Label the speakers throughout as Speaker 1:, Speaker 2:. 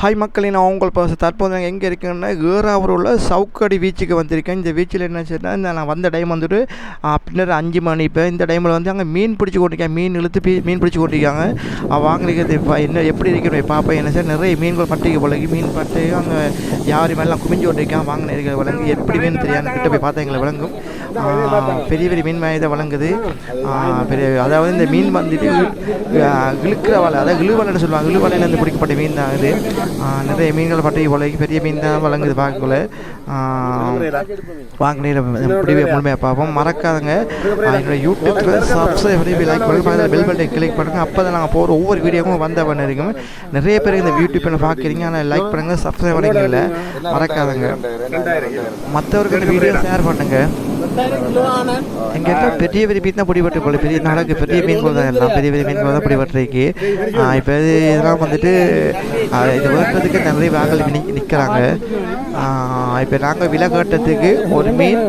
Speaker 1: Hi மக்களே நான் உங்கள் பாச தற்போது நாங்கள் எங்கே இருக்கேன்னா ஏறாவூர் உள்ள சவுக்கடி பீச்சுக்கு வந்திருக்கேன். இந்த பீச்சில் என்ன செய்யணும் இந்த நான் வந்த டைம் வந்துட்டு பின்னர் அஞ்சு மணி இப்போ இந்த டைமில் வந்து அங்கே மீன் பிடிச்சி கொண்டிருக்கேன் மீன் இழுத்து பீ மீன் பிடிச்சி கொண்டிருக்காங்க. வாங்கிக்கிறது இப்போ என்ன எப்படி இருக்கிற பார்ப்பேன் என்ன சார் நிறைய மீன்கள் பட்டிக்கு பழகி மீன் பட்டு அங்கே யார் மேலாம் குமிஞ்சு கொண்டிருக்கேன் வாங்கின இருக்கிற விலங்கு எப்படி மீன் தெரியாது கிட்ட போய் பார்த்தா எங்களை விளங்கும் பெரிய பெரிய மீன் இதை வழங்குது. பெரிய அதாவது இந்த மீன் வந்துட்டு ஆ, இழுக்கிற வலை அதாவது இழுவலைன்னு சொல்லுவாங்க. இழுவலையிலேருந்து பிடிக்கப்பட்ட மீன் தான் இது. நிறைய மீன்கள் பட்டி இவ்வளோக்கு பெரிய மீன் தான் வழங்குது பார்க்கல வாங்கினீர் முடிவே முழுமையாக பார்ப்போம். மறக்காதங்க. ஆ, யூடியூப்பில் சப்ஸ்கிரைப் பண்ணி லைக் பண்ணுங்கள் பெல் பட்டை கிளிக் பண்ணுங்கள் அப்போ தான் நாங்கள் போகிற ஒவ்வொரு வீடியோவும் வந்த பண்ண இருக்கும். நிறைய பேர் இந்த யூடியூப்பில் பார்க்குறீங்க ஆனால் லைக் பண்ணுங்கள் சப்ஸ்கிரைப் பண்ணிக்கல மறக்காதங்க. மற்றவர்கிட்ட வீடியோ ஷேர் பண்ணுங்கள் எங்கிட்ட பெரிய பெரிய மீன் தான் பிடிபட்டு போல. பெரிய நாளைக்கு பெரிய மீன்கள் தான் எல்லாம் பெரிய பெரிய மீன்கள் தான் பிடிபட்டுருக்கு. இப்போ இது இதெல்லாம் வந்துட்டு இது வளர்க்குறதுக்கு நிறைய வாங்கல் நிற்கிறாங்க. இப்போ நாங்கள் விலை கட்டத்துக்கு ஒரு மீன்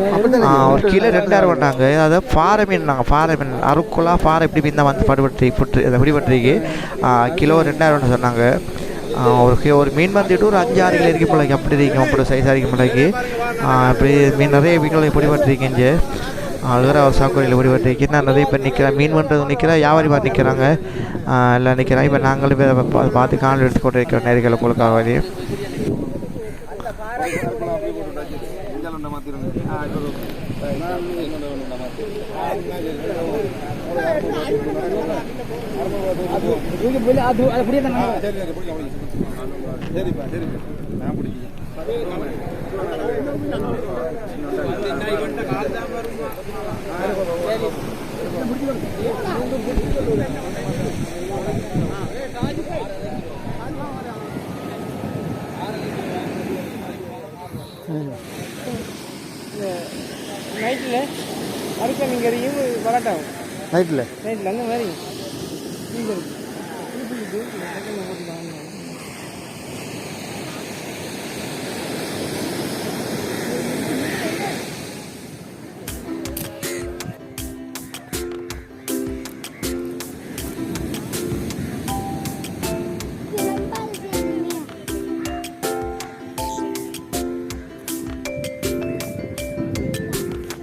Speaker 1: ஒரு கிலோ ரெண்டாயிரம் பண்ணாங்க அதாவது பாறை மீன் நாங்கள் பாறை மீன். அருக்குலா பாறை இப்படி மீன் தான் வந்து படுபட்டு புட்டு பிடிபட்டுருக்கு. கிலோ ரெண்டாயிரம் சொன்னாங்க. ஒரு ஒரு மீன் வந்துட்டு ஒரு அஞ்சு ஆறு கிலோ இருக்கு. போல அப்படி இருக்கும் அப்படி சைஸ் இருக்கும் போலக்கு இப்படி மீன் நிறைய மீன்களை பிடிபட்டுருக்கீங்க அதுவரை அவர் சாக்கோரியில் பிடிபட்டுருக்கு நான் நிறைய பேர் நிற்கிறேன் மீன் பண்ணுறது நிற்கிறேன் வியாபாரி பார்த்து நிற்கிறாங்க எல்லாம் நிற்கிறேன் இப்போ நாங்களும் போய் அதை பார்த்து காணொலி எடுத்து கொண்டு இருக்கிறோம் நேர்களை உங்களுக்காக வழி
Speaker 2: நைட்டில் வரைக்கும் நீங்கள் எறியும் வரட்டாகும்
Speaker 1: நைட்டில்
Speaker 2: நைட்டில் அங்கே மாதிரி நீங்கள் பிடிச்சிட்டு டக்குன்னு போட்டு வாங்க